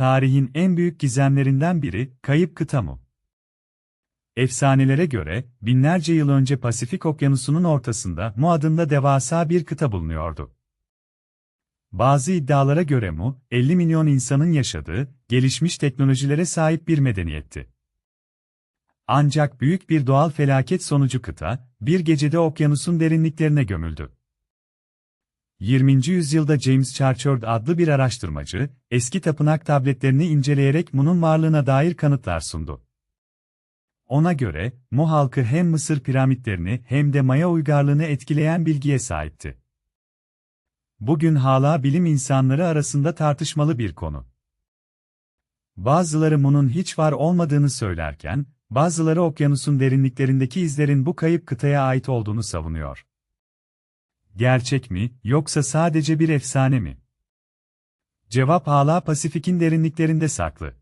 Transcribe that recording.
Tarihin en büyük gizemlerinden biri, kayıp kıta Mu. Efsanelere göre, binlerce yıl önce Pasifik Okyanusu'nun ortasında Mu adında devasa bir kıta bulunuyordu. Bazı iddialara göre Mu, 50 milyon insanın yaşadığı, gelişmiş teknolojilere sahip bir medeniyetti. Ancak büyük bir doğal felaket sonucu kıta, bir gecede okyanusun derinliklerine gömüldü. 20. yüzyılda James Churchard adlı bir araştırmacı, eski tapınak tabletlerini inceleyerek Mu'nun varlığına dair kanıtlar sundu. Ona göre, Mu halkı hem Mısır piramitlerini hem de Maya uygarlığını etkileyen bilgiye sahipti. Bugün hala bilim insanları arasında tartışmalı bir konu. Bazıları Mu'nun hiç var olmadığını söylerken, bazıları okyanusun derinliklerindeki izlerin bu kayıp kıtaya ait olduğunu savunuyor. Gerçek mi, yoksa sadece bir efsane mi? Cevap hala Pasifik'in derinliklerinde saklı.